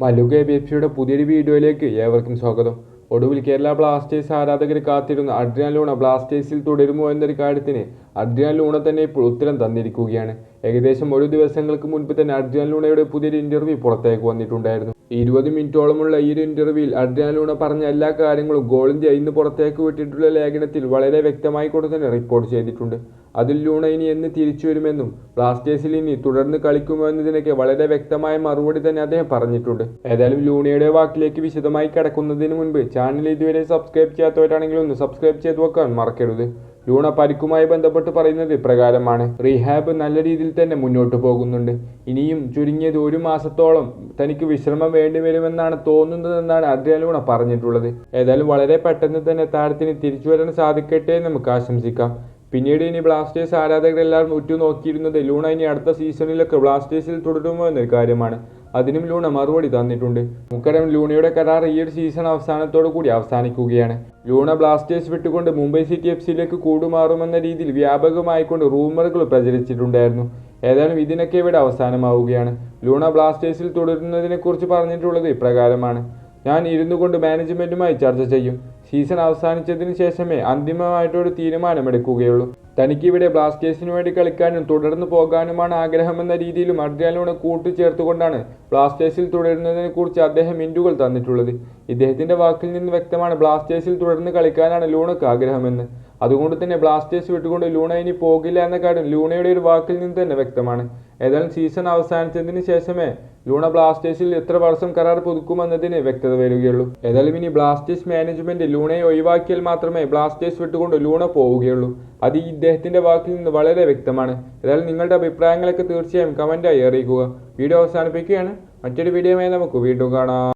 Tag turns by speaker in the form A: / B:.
A: മല്ലുക B. F. സിയുടെ പുതിയൊരു വീഡിയോയിലേക്ക് ഏവർക്കും സ്വാഗതം. ഒടുവിൽ കേരള ബ്ലാസ്റ്റേഴ്സ് ആരാധകർ കാത്തിരുന്ന അഡ്രിയാൻ ലൂണ ബ്ലാസ്റ്റേഴ്സിൽ തുടരുമോ എന്നൊരു കാര്യത്തിന് അഡ്രിയാൻ ലൂണ തന്നെ ഇപ്പോൾ ഉത്തരം തന്നിരിക്കുകയാണ്. ഏകദേശം ഒരു ദിവസങ്ങൾക്ക് മുൻപ് തന്നെ അഡ്രിയാൻ ലൂണയുടെ പുതിയൊരു ഇന്റർവ്യൂ പുറത്തേക്ക് വന്നിട്ടുണ്ടായിരുന്നു. ഇരുപത് മിനിറ്റോളമുള്ള ഈ ഒരു ഇന്റർവ്യൂവിൽ അഡ്രിയാൻ ലൂണ പറഞ്ഞ എല്ലാ കാര്യങ്ങളും ഗോളിന്റെ ഇന്ന് പുറത്തേക്ക് വിട്ടിട്ടുള്ള ലേഖനത്തിൽ വളരെ വ്യക്തമായി കൊണ്ട് തന്നെ റിപ്പോർട്ട് ചെയ്തിട്ടുണ്ട്. അതിൽ ലൂണ ഇനി എന്ന് തിരിച്ചു വരുമെന്നും ബ്ലാസ്റ്റേഴ്സിൽ ഇനി തുടർന്ന് കളിക്കുമോ എന്നതിനൊക്കെ വളരെ വ്യക്തമായ മറുപടി തന്നെ അദ്ദേഹം പറഞ്ഞിട്ടുണ്ട്. ഏതായാലും ലൂണയുടെ വാക്കിലേക്ക് വിശദമായി കിടക്കുന്നതിന് മുൻപ് ചാനൽ ഇതുവരെ സബ്സ്ക്രൈബ് ചെയ്യാത്തവരാണെങ്കിൽ ഒന്ന് സബ്സ്ക്രൈബ് ചെയ്ത് വെക്കാൻ മറക്കരുത്. ലൂണ പരിക്കുമായി ബന്ധപ്പെട്ട് പറയുന്നത് ഇപ്രകാരമാണ്. റീഹാബ് നല്ല രീതിയിൽ തന്നെ മുന്നോട്ട് പോകുന്നുണ്ട്. ഇനിയും ചുരുങ്ങിയത് ഒരു മാസത്തോളം തനിക്ക് വിശ്രമം വേണ്ടിവരുമെന്നാണ് തോന്നുന്നതെന്നാണ് അദ്ദേഹ ലൂണ പറഞ്ഞിട്ടുള്ളത്. ഏതായാലും വളരെ പെട്ടെന്ന് തന്നെ താരത്തിന് തിരിച്ചു വരാൻ സാധിക്കട്ടെ നമുക്ക് ആശംസിക്കാം. പിന്നീട് ഇനി ബ്ലാസ്റ്റേഴ്സ് ആരാധകരെല്ലാവരും ഉറ്റുനോക്കിയിരുന്നത് ലൂണ ഇനി അടുത്ത സീസണിലൊക്കെ ബ്ലാസ്റ്റേഴ്സിൽ തുടരുമോ എന്നൊരു കാര്യമാണ്. അതിനും ലൂണ മറുപടി തന്നിട്ടുണ്ട്. മുക്കരം ലൂണയുടെ കരാർ ഈ ഒരു സീസൺ അവസാനത്തോടു കൂടി അവസാനിക്കുകയാണ്. ലൂണ ബ്ലാസ്റ്റേഴ്സ് വിട്ടുകൊണ്ട് മുംബൈ സിറ്റി എഫ് സിയിലേക്ക് കൂടുമാറുമെന്ന രീതിയിൽ വ്യാപകമായിക്കൊണ്ട് റൂമറുകൾ പ്രചരിച്ചിട്ടുണ്ടായിരുന്നു. ഏതായാലും ഇതിനൊക്കെ ഇവിടെ അവസാനമാവുകയാണ്. ലൂണ ബ്ലാസ്റ്റേഴ്സിൽ തുടരുന്നതിനെക്കുറിച്ച് പറഞ്ഞിട്ടുള്ളത് ഇപ്രകാരമാണ്. ഞാൻ ഇരുന്നു കൊണ്ട് മാനേജ്മെന്റുമായി ചർച്ച ചെയ്യും. സീസൺ അവസാനിച്ചതിന് ശേഷമേ അന്തിമമായിട്ടൊരു തീരുമാനമെടുക്കുകയുള്ളൂ. തനിക്ക് ഇവിടെ ബ്ലാസ്റ്റേഴ്സിന് വേണ്ടി കളിക്കാനും തുടർന്നു പോകാനുമാണ് ആഗ്രഹമെന്ന രീതിയിലും അഡ്രിയാലോണെ കൂട്ടിച്ചേർത്തുകൊണ്ടാണ് ബ്ലാസ്റ്റേഴ്സിൽ തുടരുന്നതിനെ കുറിച്ച് അദ്ദേഹം ഇന്റുകൾ തന്നിട്ടുള്ളത്. ഇദ്ദേഹത്തിന്റെ വാക്കിൽ നിന്ന് വ്യക്തമാണ് ബ്ലാസ്റ്റേഴ്സിൽ തുടർന്ന് കളിക്കാനാണ് ലൂണക്ക് ആഗ്രഹമെന്ന്. അതുകൊണ്ട് തന്നെ ബ്ലാസ്റ്റേഴ്സ് വിട്ടുകൊണ്ട് ലൂണ ഇനി പോകില്ല എന്ന കാര്യം ലൂണയുടെ ഒരു വാക്കിൽ നിന്ന് തന്നെ വ്യക്തമാണ്. ഏതായാലും സീസൺ അവസാനിച്ചതിന് ശേഷമേ ലൂണ ബ്ലാസ്റ്റേഴ്സിൽ എത്ര വർഷം കരാർ പുതുക്കുമെന്നതിന് വ്യക്തത വരികയുള്ളൂ. ഏതായാലും ഇനി ബ്ലാസ്റ്റേഴ്സ് മാനേജ്മെന്റ് ലൂണയെ ഒഴിവാക്കിയാൽ മാത്രമേ ബ്ലാസ്റ്റേഴ്സ് വിട്ടുകൊണ്ട് ലൂണ പോവുകയുള്ളൂ. അത് ഈ ഇദ്ദേഹത്തിന്റെ വാക്കിൽ നിന്ന് വളരെ വ്യക്തമാണ്. ഏതായാലും നിങ്ങളുടെ അഭിപ്രായങ്ങളൊക്കെ തീർച്ചയായും കമന്റായി അറിയിക്കുക. വീഡിയോ അവസാനിപ്പിക്കുകയാണ്. മറ്റൊരു വീഡിയോയുമായി നമുക്ക് വീണ്ടും കാണാം.